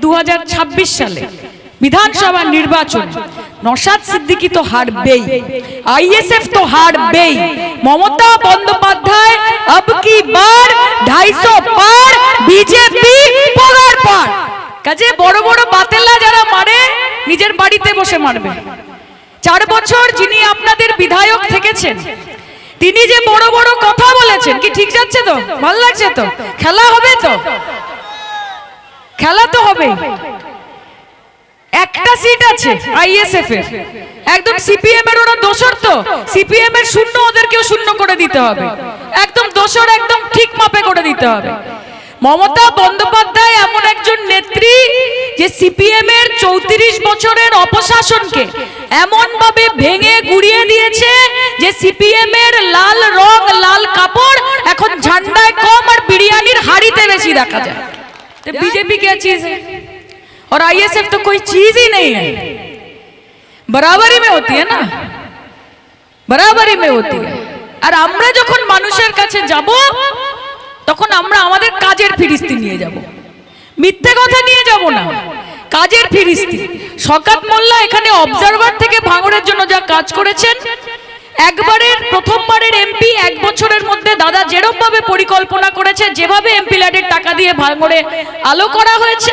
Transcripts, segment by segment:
2026 সালে বিধানসভা নির্বাচন, নসাদ সিদ্দিকি তো হারবেই আইএসএফ তো হারবেই, মমতা বন্দ্যোপাধ্যায় আব কি বার 250 পার, বিজেপি পগার পার। কাজে বড় বড় বাতেলা যারা মারে, নিজের বাড়িতে বসে মারবে। চার বছর যিনি আপনাদের বিধায়ক থেকেছেন, তিনি যে বড় বড় কথা বলেছেন, কি ঠিক যাচ্ছে তো? ভালো লাগছে তো? খেলা হবে তো? খেলা তো হবে। একটা সিট আছে আইএসএফ এর। একদম সিপিএম এর ওরা দোসর তো। সিপিএম এর শূন্য ওদেরকেও শূন্য করে দিতে হবে। একদম দোসর একদম ঠিক মাপে করে দিতে হবে। মমতা বন্দ্যোপাধ্যায় এমন একজন নেত্রী যে সিপিএম এর চৌত্রিশ বছরের অপশাসনকে এমন ভাবে ভেঙে গুড়িয়ে দিয়েছে যে সিপিএম এর লাল রং, লাল কাপড় এখন ঝান্ডায় কম আর বিরিয়ানির হাড়িতে বেশি দেখা যায়। तो बीजेपी क्या चीज है और आईएसएफ तो कोई चीज ही नहीं है बराबरी में होती है ना বরাবরই মে হতি আর আমরা যখন মানুষের কাছে যাব তখন আমরা আমাদের কাজের ফিরিস্তি নিয়ে যাব মিথ্যে কথা নিয়ে যাব না কাজের ফিরিস্তি শকাত মোল্লা এখানে অবজারভার থেকে ভাঙড়ের জন্য যা কাজ করেছেন একবারের প্রথমবারের এমপি এক বছরের মধ্যে দাদা যেরকম ভাবে পরিকল্পনা করেছে যেভাবে এমপি ল্যাডের টাকা দিয়ে ভাঙড়ে আলো করা হয়েছে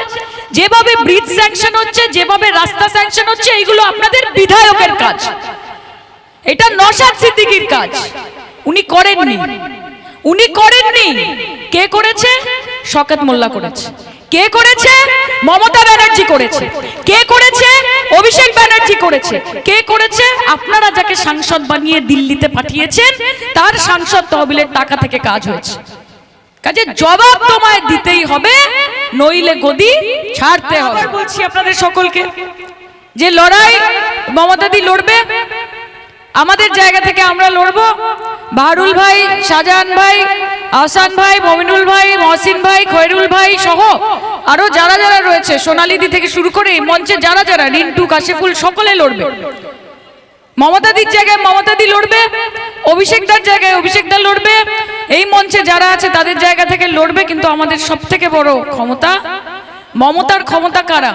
যেভাবে ব্রিজ স্যাংশন হচ্ছে যেভাবে রাস্তা স্যাংশন হচ্ছে এইগুলো আপনাদের বিধায়কের কাজ। এটা নসাদ সিদ্দিকির কাজ। উনি করেননি। উনি করেননি। কে করেছে? শকাত মোল্লা করেছে। কে করেছে? মমতা ব্যানার্জি করেছে। কে করেছে? অভিষেক ব্যানার্জি করেছে। কে করেছে? আপনারা যাকে সাংসদ বানিয়ে দিল্লিতে পাঠিয়েছেন, তার সাংসদ তহবিলের টাকা থেকে কাজ হয়েছে। কাজে জবাব তোমায় দিতেই হবে, নইলে গদি ছাড়তে হবে। বলছি আপনাদের সকলকে, যে লড়াই মমতাদি লড়বে, আমাদের জায়গা থেকে আমরা লড়বো বাহারুল ভাই, শাহজাহান ভাই, আহসান ভাই, মমিনুল ভাই, মহসিন ভাই, খৈরুল ভাই সহ আরও যারা যারা রয়েছে সোনালিদি থেকে শুরু করে মঞ্চে যারা যারা, রিন্টু, কাশেফুল, সকলে লড়বে। মমতাদির জায়গায় মমতাদি লড়বে অভিষেকদার জায়গায় অভিষেকদা লড়বে। এই মঞ্চে যারা আছে, তাদের জায়গা থেকে লড়বে কিন্তু আমাদের সব থেকে বড় ক্ষমতা, মমতার ক্ষমতা কারা?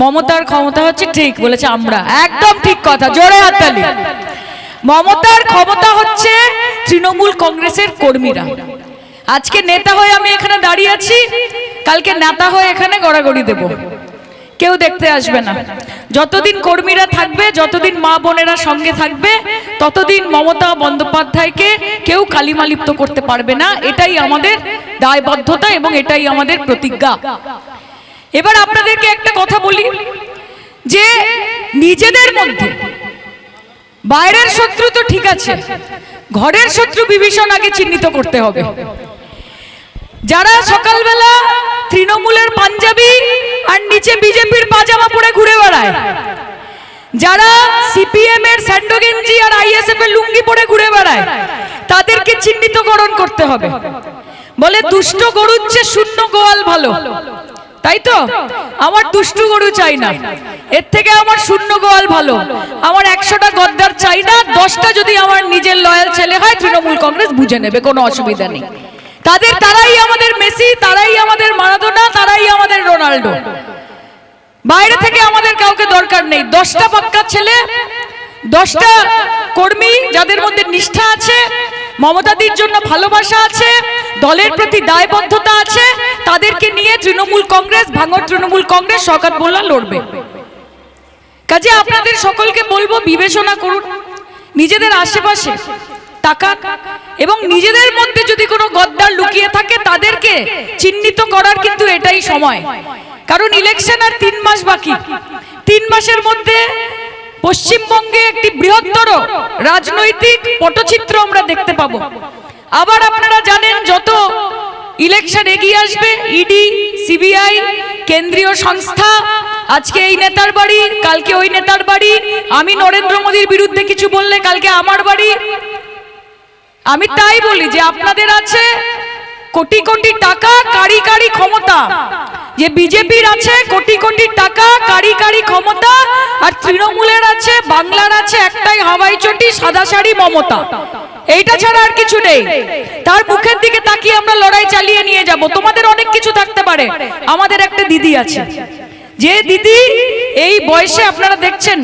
মমতার ক্ষমতা হচ্ছে ঠিক বলেছে আমরা। একদম ঠিক কথা, জোরে হাততালি। মমতার ক্ষমতা হচ্ছে তৃণমূল কংগ্রেসের কর্মীরা। আজকে নেতা হয়ে আমি এখানে দাঁড়িয়ে আছি, কালকে নেতা হয়ে এখানে গড়াগড়ি দেব। কেউ দেখতে আসবে না। যতদিন কর্মীরা থাকবে, যতদিন মা বোনেরা সঙ্গে থাকবে, ততদিন মমতা বন্দ্যোপাধ্যায়কে কেউ কালিমালিপ্ত করতে পারবে না। এটাই আমাদের দায়বদ্ধতা এবং এটাই আমাদের প্রতিজ্ঞা। এবার আপনাদেরকে একটা কথা বলি, যে নিজেদের মধ্যে বাইরের শত্রু তো ঠিক আছে। ঘরের শত্রু বিভীষণ আগে চিহ্নিত করতে হবে। যারা সকালবেলা তৃণমূলের পাঞ্জাবি আর নিচে বিজেপির পাজামা পরে ঘুরে বেড়ায়, যারা সিপিএম এর স্যান্ডো গেঞ্জি আর আইএসএফ এর লুঙ্গি পরে ঘুরে বেড়ায়, তাদেরকে চিহ্নিতকরণ করতে হবে। বলে দুষ্ট গরুর চেয়ে শূন্য গোয়াল ভালো। তাই তো? আমার দুষ্টু গরু চাই না। এর থেকে আমার শূন্য গোয়াল ভালো। আমার একশোটা গদ্দার চাই না দশটা যদি আমার নিজের লয়াল ছেলে হয়, তৃণমূল কংগ্রেস বুঝে নেবে, কোনো অসুবিধা নেই। তাদের, তারাই আমাদের মেসি, তারাই আমাদের মারাদোনা, তারাই আমাদের রোনাল্ডো। বাইরে থেকে আমাদের কাউকে দরকার নেই। দশটা পাক্কা ছেলে, দশটা কর্মী যাদের মধ্যে নিষ্ঠা আছে মমতাদির জন্য ভালোবাসা আছে, দলের প্রতি দায়বদ্ধতা আছে, তাদেরকে নিয়ে তৃণমূল কংগ্রেস, ভাঙর তৃণমূল কংগ্রেস সকাত মোল্লা লড়বে। কাজে আপনাদের সকলকে বলব, বিবেচনা করুন। নিজেদের আশেপাশে টাকা এবং নিজেদের মধ্যে যদি কোনো গদ্দার লুকিয়ে থাকে, তাদেরকে চিহ্নিত করার কিন্তু এটাই সময়। কারণ ইলেকশন আর তিন মাস বাকি। তিন মাসের মধ্যে পশ্চিমবঙ্গে একটি বৃহত্তর রাজনৈতিক পটচিত্র আমরা দেখতে পাবো। আবার আপনারা জানেন, যত ইলেকশন এগিয়ে আসবে ইডি সিবিআই কেন্দ্রীয় সংস্থা আজকে এই নেতার বাড়ি, কালকে ওই নেতার বাড়ি। আমি নরেন্দ্র মোদীর বিরুদ্ধে কিছু বললে কালকে আমার বাড়ি। আমি তাই বলি যে আপনাদের আছে কোটি কোটি টাকা, কারি কারি ক্ষমতা। যে বিজেপির আছে কোটি কোটি টাকা, কারি কারি ক্ষমতা, আর তৃণমূলের আছে, বাংলার আছে একটাই হাওয়াই চটি, সাদা শাড়ি, মমতা। এইটা ছাড়া আর কিছু নেই। তার মুখের দিকে তাকিয়ে আমরা লড়াই চালিয়ে নিয়ে যাব। তোমাদের অনেক কিছু থাকতে পারে। আমাদের একটা দিদি আছে। যে দিদি এই বয়সে আপনারা দেখছেন,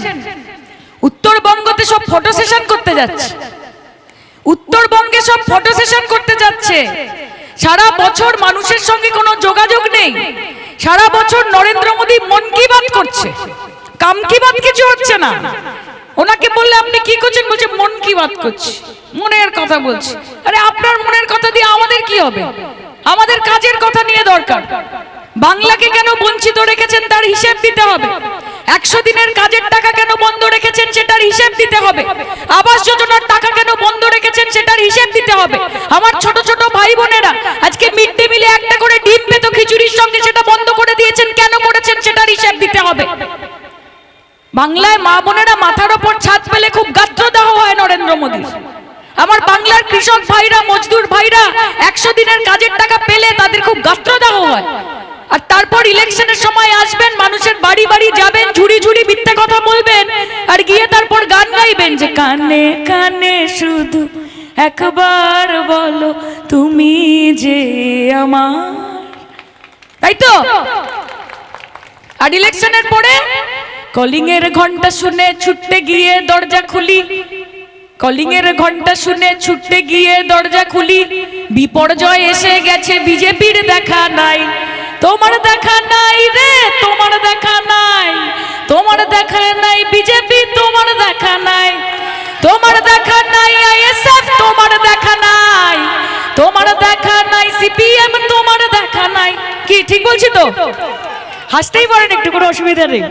উত্তরবঙ্গতে সব ফটো সেশন করতে যাচ্ছে। উত্তরবঙ্গে সব ফটো সেশন করতে যাচ্ছে। সারা বছর মানুষের সঙ্গে কোনো যোগাযোগ নেই। সারা বছর নরেন্দ্র মোদী মন কি বাত করছে? কাম কি বাত কিছু হচ্ছে না। ওনাকে বললে আপনি কি করছেন? বলছে, মন কি বাত করছে। মনের কথা বলছি। আরে আপনার মনের কথা দিয়ে আমাদের কি হবে? আমাদের কাজের কথা নিয়ে দরকার। বাংলাকে কেন বঞ্চিত রেখেছেন তার হিসেব দিতে হবে? একশো দিনের কাজের টাকা কেন বন্ধ রেখেছেন সেটার হিসেব দিতে হবে? আবাস যোজনার টাকা কেন বন্ধ রেখেছেন সেটার হিসেব দিতে হবে? আমার ছোট ছোট ভাই বোনেরা, আজকে মিড ডে মিলে একটা করে ডিম পেতো খিচুড়ির সঙ্গে, সেটা বন্ধ করে দিয়েছেন, কেন করেছেন সেটার হিসেব দিতে হবে? বাংলায় মা বোনেরা মাথার ওপর ছাদ পেলে খুব গাত্রদাহ হয় নরেন্দ্র মোদী আমার বাংলার কৃষক ভাইরা, মজদুর ভাইরা, একশো দিনের কাজের টাকা পেলে তাদের খুব গাত্রদাহ হয়। আর তারপর ইলেকশনের সময় আসবেন, মানুষের বাড়ি বাড়ি যাবেন, ঝুড়ি ঝুড়ি মিথ্যে কথা বলবেন, আর গিয়ে তারপর গান গাইবেন যে কানে কানে শুধু একবার বলো তুমি যে আমার। তাই তো? আর ইলেকশনের পরে কলিং এর ঘণ্টা শুনে ছুটতে গিয়ে দরজা খুলি। কলিং এর ঘণ্টা শুনে ছুটতে গিয়ে দরজা খুলি। বিপর্যয় এসে গেছে, বিজেপির দেখা নাই। তোমার দেখা নাই রে, তোমার দেখা নাই। তোমার দেখা নাই বিজেপি, তোমার দেখা নাই। তোমার দেখা নাই আইএসএফ, তোমার দেখা নাই। তোমার দেখা নাই সিপিএম, তোমার দেখা নাই। কি, ঠিক বলছি তো? হাসতেই পারেন একটু, কোনো অসুবিধা নেই।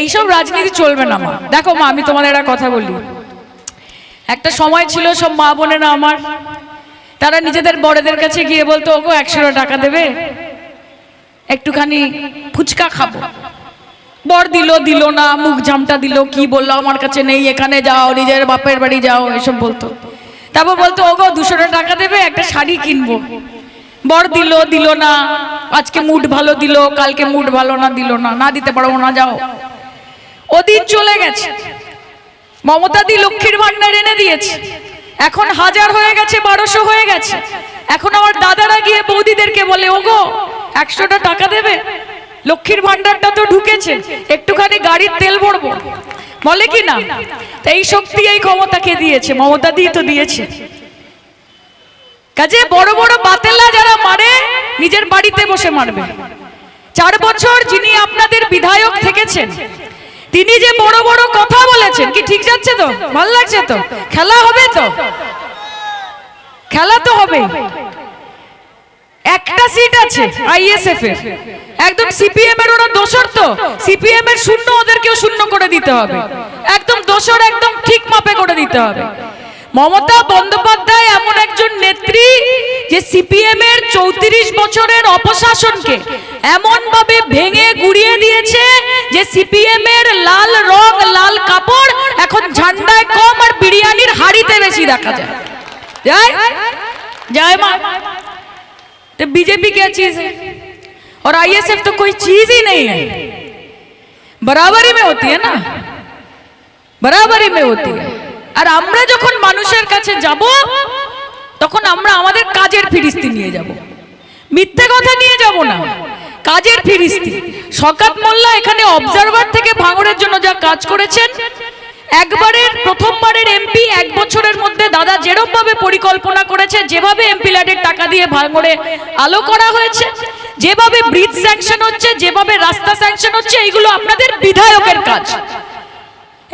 এইসব রাজনীতি চলবে না, মা। দেখো, মা, আমি তোমাদের একটা কথা বলি। একটা সময় ছিল সব মা বোনেরা আমার। তারা নিজেদের বড়দের কাছে গিয়ে বলতো, ওগো একশো টাকা দেবে? একটুখানি ফুচকা খাব। বর দিল দিল না, মুখ জামটা দিল, কি বলল? আমার কাছে নেই, এখানে যাও, নিজের বাপের বাড়ি যাও, এসব বলতো। তারপর বলতো, ওগো দুশো টাকা দেবে, একটা শাড়ি কিনবো। বর দিল দিল না, আজকে মুড ভালো দিল, কালকে মুড ভালো না, দিল না না দিতে পারব না, যাও। ওদিন চলে গেছে। মমতা দি লক্ষ্মীর ভান্ডার এনে দিয়েছে। এখন হাজার হয়ে গেছে, বারোশো হয়ে গেছে। এখন আমার দাদারা গিয়ে বৌদিদেরকে বলে, ওগো, একশোটা টাকা দেবে? লক্ষ্মীর ভান্ডারটা তো ঢুকেছে, একটুখানি গাড়ির তেল ভরবো। বলে কি না? এই শক্তি, এই ক্ষমতাকে দিয়েছে? মমতা দিয়ে তো দিয়েছে। কাজে বড় বড় বাতেলা যারা মারে, নিজের বাড়িতে বসে মারবে। চার বছর যিনি আপনাদের বিধায়ক থেকেছেন তিনি যে বড় বড় কথা বলেছেন, কি ঠিক যাচ্ছে তো? ভালো লাগছে তো? খেলা হবে তো? খেলা তো হবে একটা সিট আছে আইএসএফ এর। একদম সিপিএম এর ওরা দোসর তো। সিপিএম এর শূন্য ওদেরকেও শূন্য করে দিতে হবে। একদম দোসর একদম ঠিক মাপে করে দিতে হবে। মমতা বন্দ্যোপাধ্যায় এমন একজন নেত্রী যে সিপিএম এর চৌত্রিশ বছরের অপশাসনকে এমন ভাবে ভেঙে গুড়িয়ে দিয়েছে যে সিপিএম এর লাল রং লাল কাপড় এখন ঝান্ডায় কম আর বিরিয়ানির হাড়িতে বেশি দেখা যায় যায় যায় মা तो बीजेपी क्या चीज है और आईएसएफ तो कोई चीज ही नहीं है बराबरी में होती है ना বরাবরই মে হতি আর আমরা যখন মানুষের কাছে যাব, তখন আমরা আমাদের কাজের ফিরিস্তি নিয়ে যাব। মিথ্যে কথা নিয়ে যাব না। কাজের ফিরিস্তি। শকাত মোল্লা এখানে অবজারভার থেকে ভাঙড়ের জন্য যা কাজ করেছেন, একবারের, প্রথমবারের এমপি এক বছরের মধ্যে দাদা যেরকম ভাবে পরিকল্পনা করেছে, যেভাবে এমপি ল্যাডের টাকা দিয়ে ভাঙড়ে আলো করা হয়েছে, যেভাবে ব্রিজ স্যাংশন হচ্ছে, যেভাবে রাস্তা স্যাংশন হচ্ছে, এইগুলো আপনাদের বিধায়কের কাজ।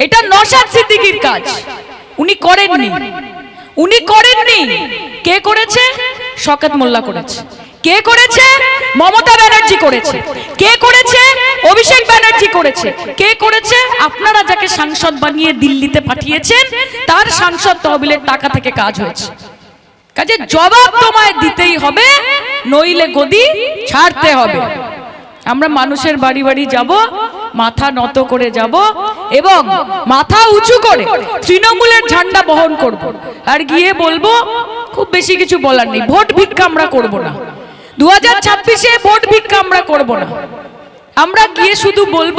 এটা নসাদ সিদ্দিকির কাজ। উনি করেননি। উনি করেননি। কে করেছে? শকাত মোল্লা করেছে। কে করেছে? মমতা ব্যানার্জি করেছে। কে করেছে? অভিষেক ব্যানার্জি করেছে। কে করেছে? আপনারা যাকে সাংসদ বানিয়ে দিল্লিতে পাঠিয়েছেন, তার সাংসদ তহবিলের টাকা থেকে কাজ হয়েছে। কাজে জবাব তোমায় দিতেই হবে, নইলে গদি ছাড়তে হবে। আমরা মানুষের বাড়ি বাড়ি যাব মাথা নত করে যাব এবং মাথা উঁচু করে তৃণমূলের ঝান্ডা বহন করব। আর গিয়ে বলব, খুব বেশি কিছু বলার নেই, ভোট ভিক্ষা আমরা করব না। দু হাজার ছাব্বিশে ভোট ভিক্ষা আমরা করব না। আমরা গিয়ে শুধু বলব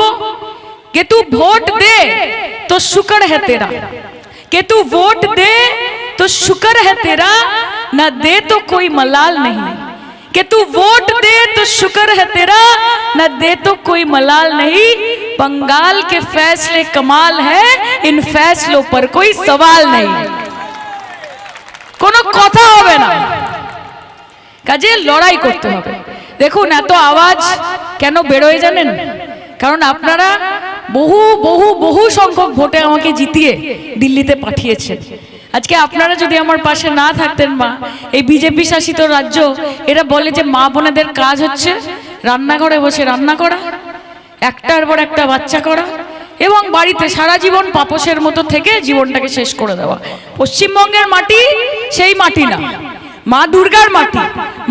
কে তু ভোট দে তো শুকর হ্যাঁ তেরা। কে তু ভোট দে তো শুকর হ্যাঁ তেরা, না দে তো কই মালাল নেই। कि तू वोट दे तो शुक्र है तेरा न दे तो कोई मलाल नहीं बंगाल के फैसले कमाल है इन फैसलों पर कोई सवाल नहीं কোনো কথা হবে না কাজে লড়াই করতে হবে দেখুন এত আওয়াজ কেন বেরোয় জানেন কারণ আপনারা বহু বহু বহু সংখ্যক ভোটে আমাকে জিতিয়ে দিল্লিতে পাঠিয়েছেন আজকে আপনারা যদি আমার পাশে না থাকতেন মা, এই বিজেপি শাসিত রাজ্য, এরা বলে যে মা বোনেদের কাজ হচ্ছে রান্নাঘরে বসে রান্না করা, একটার পর একটা বাচ্চা করা, এবং বাড়িতে সারা জীবন পাপসের মতো থেকে জীবনটাকে শেষ করে দেওয়া। পশ্চিমবঙ্গের মাটি সেই মাটি না। মা দুর্গার মাটি,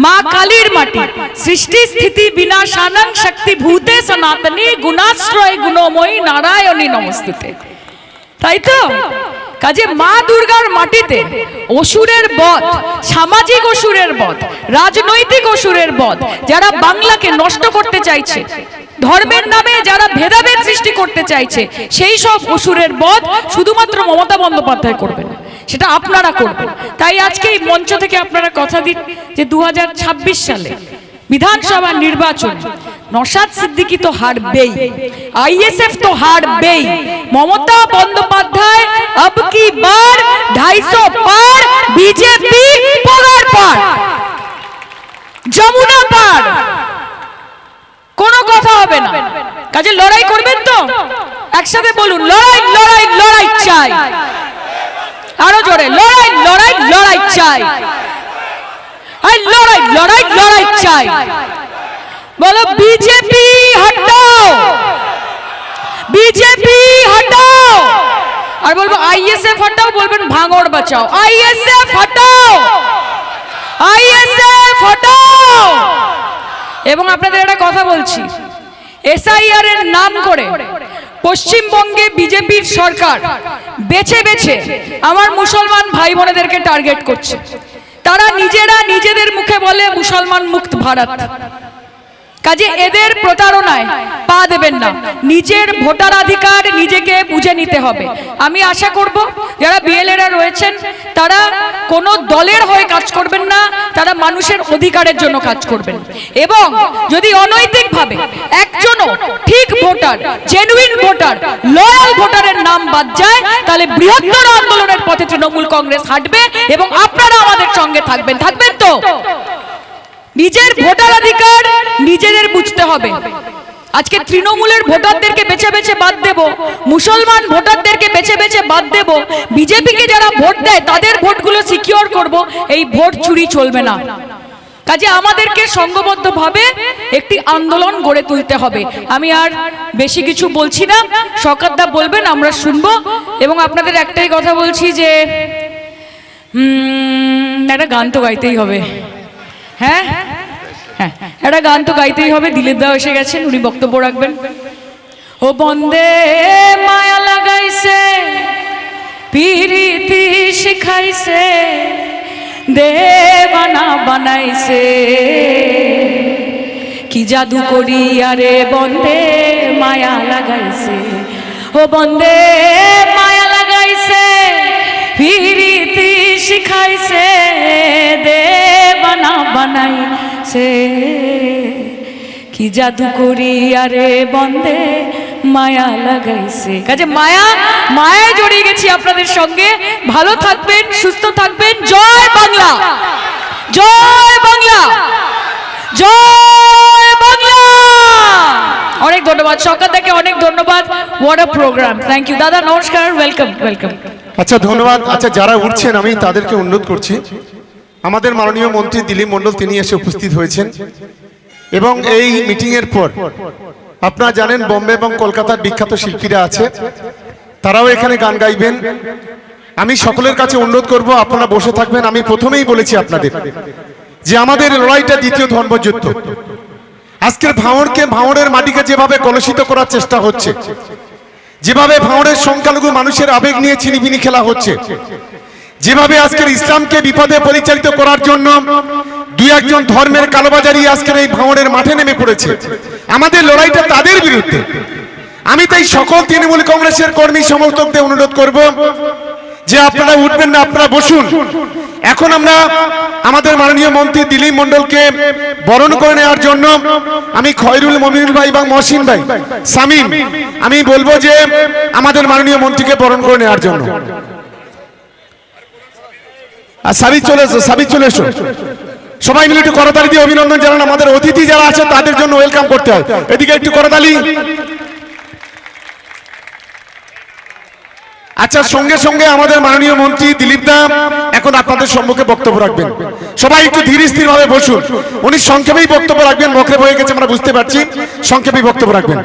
মা কালীর মাটি। সৃষ্টি, স্থিতি বিনাশানং শক্তি, ভূতে, সনাতনী, গুণাশ্রয়, গুণময়ী, নারায়ণী নমস্তুতে। তাই তো? কাজে মা দুর্গার মাটিতে অসুরের বধ, সামাজিক অসুরের বধ, রাজনৈতিক অসুরের বধ, যারা বাংলাকে নষ্ট করতে চাইছে, ধর্মের নামে যারা ভেদাভেদ সৃষ্টি করতে চাইছে, সেই সব অসুরের বধ শুধুমাত্র মমতা বন্দ্যোপাধ্যায় করবে না, সেটা আপনারা করবেন। তাই আজকে এই মঞ্চ থেকে আপনারা কথা দিন যে দু হাজার ছাব্বিশ সালে বিধানসভা নির্বাচন। নসাদ সিদ্দিকি তো হারবেই। আইএসএফ তো হারবেই। মমতা বন্দ্যোপাধ্যায় আব কি বার ঢাইশো পার বিজেপি পগার পার। যমুনা পার। কোনো কথা হবে না। কাজে লড়াই করবেন তো? একসাথে বলুন লড়াই লড়াই লড়াই চাই। আরও জোরে লড়াই লড়াই লড়াই চাই। আর লড়াই লড়াই লড়াই চাই। বলো, বিজেপি হটাও। বিজেপি হটাও। আর বলব আইএসএফ হটাও, বলবেন ভাঙড় বাঁচাও। আইএসএফ হটাও। আইএসএফ হটাও। এবং আপনাদের একটা কথা বলছি এসআইআর এর নাম করে পশ্চিমবঙ্গে বিজেপির সরকার বেছে বেছে আমার মুসলমান ভাই বোনেদেরকে টার্গেট করছে। তারা নিজেরা নিজেদের মুখে বলে মুসলমান মুক্ত ভারত। কাজে এদের প্রতারণায় পা দেবেন না। নিজের ভোটাধিকার নিজেকে বুঝে নিতে হবে। আমি আশা করব যারা বিএলএরা রয়েছেন তারা কোনো দলের হয়ে কাজ করবেন না তারা মানুষের অধিকারের জন্য কাজ করবেন। এবং যদি অনৈতিকভাবে একজনও ঠিক ভোটার জেনুইন ভোটার লয়াল ভোটারের নাম বাদ যায় তাহলে বৃহত্তর আন্দোলনের পথে তৃণমূল কংগ্রেস হাঁটবে এবং আপনারা আমাদের সঙ্গে থাকবেন। থাকবেন তো? নিজের ভোটাধিকার নিজেদের বুঝতে হবে। আজকে তৃণমূলের ভোটারদেরকে বেছে বেছে বাদ দেব মুসলমান ভোটারদেরকে বেছে বেছে বাদ দেব বিজেপিকে যারা ভোট দেয় তাদের ভোটগুলো সিকিওর করব এই ভোট চুরি চলবে না। কাজে আমাদেরকে সংঘবদ্ধভাবে একটি আন্দোলন গড়ে তুলতে হবে। আমি আর বেশি কিছু বলছি না। সকাতদা বলবেন আমরা শুনব। এবং আপনাদের একটাই কথা বলছি যে একটা গান তো গাইতেই হবে। হ্যাঁ? হ্যাঁ। একটা গান তো গাইতেই হবে দিলীপ দা এসে গেছেন উনি বক্তব্য রাখবেন। ও বন্দে মায়া লাগাইছে, পিরিতি শিখাইছে, দেবানা বানাইছে। কি জাদু করি আরে বন্দে মায়া লাগাইছে। ও বন্দে বানাইছে কি জাদু করি আরে বন্দে মায়া লাগাইছে। কাজে মায়া, মায়ায় জড়িয়ে গেছি আপনাদের সঙ্গে। ভালো থাকবেন, সুস্থ থাকবেন। জয় বাংলা। জয় বাংলা। জয় বাংলা। অনেক ধন্যবাদ। সকাল থেকে অনেক ধন্যবাদ। What a programme thank you দাদা, নমস্কার। ওয়েলকাম ওয়েলকাম আচ্ছা ধন্যবাদ। আচ্ছা যারা উঠছেন, আমি তাদেরকে অনুরোধ করছি। আমাদের মাননীয় মন্ত্রী দিলীপ মণ্ডল তিনি এসে উপস্থিত হয়েছেন। এবং এই মিটিং এর পর, আপনারা জানেন বোম্বে এবং কলকাতার বিখ্যাত শিল্পীরা আছে, তারাও এখানে গান গাইবেন। আমি সকলের কাছে অনুরোধ করব, আপনারা বসে থাকবেন। আমি প্রথমেই বলেছি আপনাদের যে আমাদের লড়াইটা দ্বিতীয় ধর্মযুদ্ধ। আজকের ভাঙড়কে ভাঙড়ের মাটিকে যেভাবে কলুষিত করার চেষ্টা হচ্ছে, যেভাবে ভাঙড়ের সংখ্যালঘু মানুষের আবেগ নিয়ে ছিনিবিনি খেলা হচ্ছে যেভাবে আজকের ইসলামকে বিপদে পরিচালিত করার জন্য দুই একজন ধর্মের কালোবাজারি আজকের এই ভাঙড়ের মাঠে নেমে পড়েছে, আমাদের লড়াইটা তাদের বিরুদ্ধে। আমি তাই সকল তৃণমূল কংগ্রেসের কর্মী সমর্থকদের অনুরোধ করব যে আপনারা উঠবেন না, আপনারা বসুন। এখন আমরা আমাদের মাননীয় মন্ত্রী দিলীপ মন্ডলকে বরণ করে নেওয়ার জন্য আমি খয়রুল মমিনুল ভাই এবং মহসিন ভাই, সামিম, আমি বলব যে আমাদের মাননীয় মন্ত্রীকে বরণ করে নেওয়ার জন্য। আর সাবিত চলে এসো, সাবিত চলে এসো। সবাই মিলে একটু করতালি দিয়ে অভিনন্দন জানান, আমাদের অতিথি যারা আছে তাদের জন্য ওয়েলকাম করতে হয়। এদিকে একটু করতালি। আচ্ছা সঙ্গে সঙ্গে আমাদের মাননীয় মন্ত্রী দিলীপ দা এখন আপনাদের সম্মুখে বক্তব্য রাখবেন। সবাই একটু ধীর স্থির ভাবে বসুন। উনি সংক্ষেপেই বক্তব্য রাখবেন বকরে বয়ে গেছে, আমরা বুঝতে পারছি। সংক্ষেপেই বক্তব্য রাখবেন।